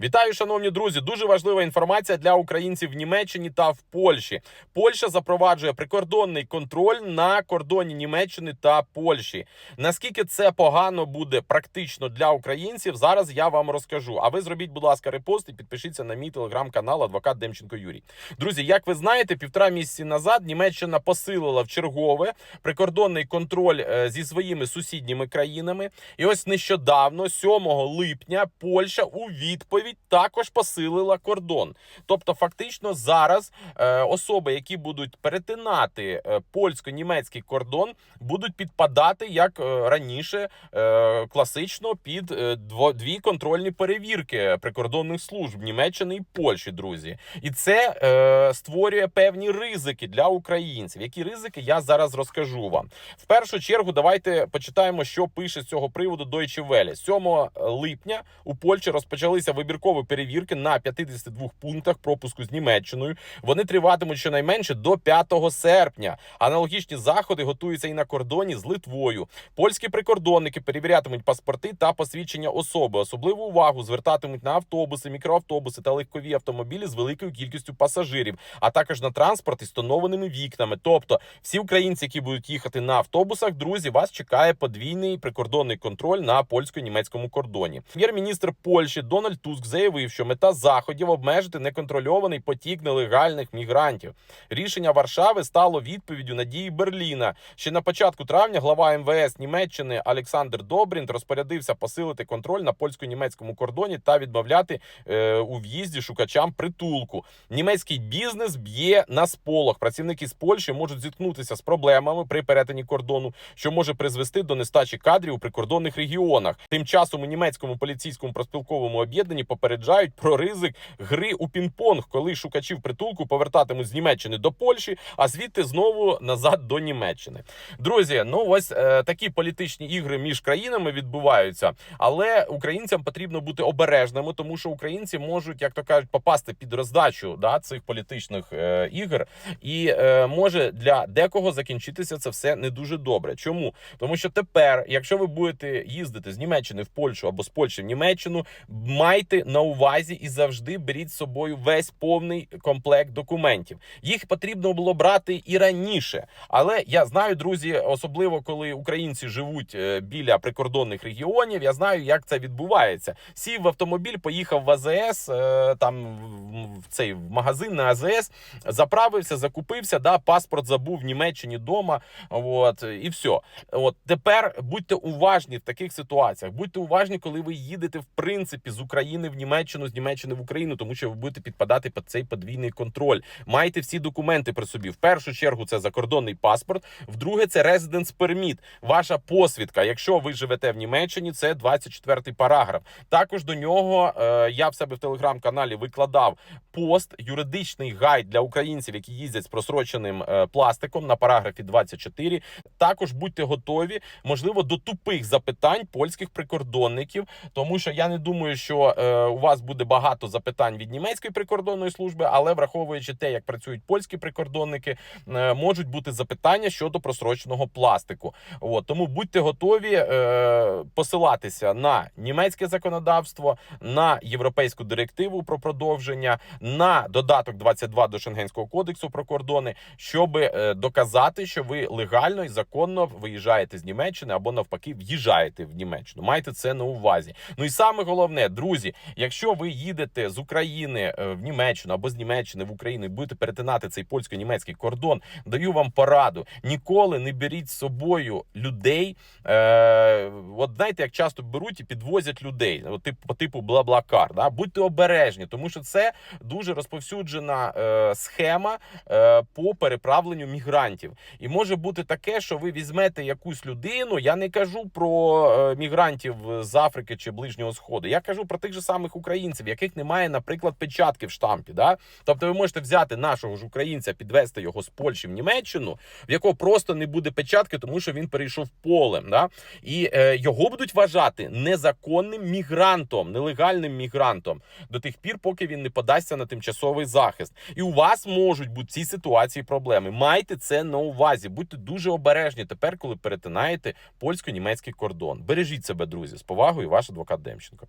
Вітаю, шановні друзі. Дуже важлива інформація для українців в Німеччині та в Польщі. Польща запроваджує прикордонний контроль на кордоні Німеччини та Польщі. Наскільки це погано буде практично для українців, зараз я вам розкажу. А ви зробіть, будь ласка, репост і підпишіться на мій телеграм-канал Адвокат Демченко Юрій. Друзі, як ви знаєте, півтора місяці назад Німеччина посилила в чергове прикордонний контроль е, зі своїми сусідніми країнами. І ось нещодавно, 7 липня, Польща у відповідь також посилила кордон. Тобто, фактично, зараз е, особи, які будуть перетинати е, польсько-німецький кордон, будуть підпадати як е, раніше е, класично під е, дво, дві контрольні перевірки прикордонних служб Німеччини і Польщі, друзі. І це е, створює певні ризики для українців. Які ризики я зараз розкажу вам. В першу чергу, давайте почитаємо, що пише з цього приводу Deutsche Welle. 7 липня у Польщі розпочалися вибіркові перевірки на 52 пунктах пропуску з Німеччиною. Вони триватимуть щонайменше до 5 серпня. Аналогічні заходи готуються і на кордоні з Литвою. Польські прикордонники перевірятимуть паспорти та посвідчення особи. Особливу увагу звертатимуть на автобуси, мікроавтобуси та легкові автомобілі з великою кількістю пасажирів, а також на транспорт із тонованими вікнами. Тобто, всі українці, які будуть їхати на автобусах, друзі, вас чекає подвійний прикордонний контроль на польсько-німецькому кордоні. Прем'єр-міністр Польщі Дональд Туск заявив, що мета заходів обмежити неконтрольований потік нелегальних мігрантів. Рішення Варшави стало відповіддю на дії Берліна. Ще на початку травня глава МВС Німеччини Олександр Добрінт розпорядився посилити контроль на польсько-німецькому кордоні та відмовляти е, у в'їзді шукачам притулку. Німецький бізнес б'є на сполох. Працівники з Польщі можуть зіткнутися з проблемами при перетині кордону, що може призвести до нестачі кадрів у прикордонних регіонах. Тим часом у німецькому поліцейському проспілковому об'єднанні попереджають про ризик гри у пінг-понг, коли шукачів притулку повертатимуть з Німеччини до Польщі, а звідти знову назад до Німеччини. Друзі, ну ось е, такі політичні ігри між країнами відбуваються, але українцям потрібно бути обережними, тому що українці можуть, як то кажуть, попасти під роздачу да, цих політичних е, ігр, і е, може для декого закінчитися це все не дуже добре. Чому? Тому що тепер, якщо ви будете їздити з Німеччини в Польщу або з Польщі в Німеччину, майте на увазі і завжди беріть з собою весь повний комплект документів. Їх потрібно було брати і раніше. Але я знаю, друзі, особливо коли українці живуть е, біля прикордонних регіонів. Я знаю, як це відбувається. Сів в автомобіль, поїхав в АЗС, е, там в- цей в магазин на АЗС, заправився, закупився. Да, паспорт забув в Німеччині вдома. От і все. От тепер будьте уважні в таких ситуаціях. Будьте уважні, коли ви їдете в принципі з України в Німеччину, з Німеччини в Україну, тому що ви будете підпадати під цей подвійний контроль. Майте всі документи при собі. В першу чергу це закордонний паспорт. Вдруге, це residence permit, ваша посвідка. Якщо ви живете в Німеччині, це 24 параграф. Також до нього е, я в себе в телеграм-каналі викладав пост, юридичний гайд для українців, які їздять з просроченим е, пластиком на параграфі 24. Також будьте готові, можливо, до тупих запитань польських прикордонників, тому що я не думаю, що е, у вас буде багато запитань від німецької прикордонної служби, але враховуючи те, як працюють польські прикордонники, е, можуть бути запитання щодо просроченого пластику. От тому будьте готові е, посилатися на німецьке законодавство, на європейську директиву про продовження, на додаток 22 до Шенгенського кодексу про кордони, щоб е, доказати, що ви легально і законно виїжджаєте з Німеччини або навпаки в'їжджаєте в Німеччину. Майте це на увазі. Ну і саме головне, друзі, якщо ви їдете з України е, в Німеччину або з Німеччини в Україну і будете перетинати цей польсько-німецький кордон, даю вам пораду: ніколи не беріть з собою людей. Е, от знаєте, як часто беруть і підвозять людей, от, по типу бла-бла-кар. Да? Будьте обережні, тому що це дуже розповсюджена е, схема е, по переправленню мігрантів. І може бути таке, що ви візьмете якусь людину. Я не кажу про е, мігрантів з Африки чи Ближнього Сходу. Я кажу про тих же самих українців, яких немає, наприклад, печатки в штампі. Да? Тобто, ви можете взяти нашого ж українця, підвести його з Польщі в Німеччину, в якого просто не буде печатки, тому що він перейшов полем. Да? І е, його будуть вважати незаконним мігрантом, нелегальним мігрантом до тих пір, поки він не подасться на тимчасовий захист. І у вас можуть бути в цій ситуації проблеми. Майте це на увазі, будьте дуже обережні тепер, коли перетинаєте польсько-німецький кордон. Бережіть себе, друзі, з повагою, ваш адвокат Демченко.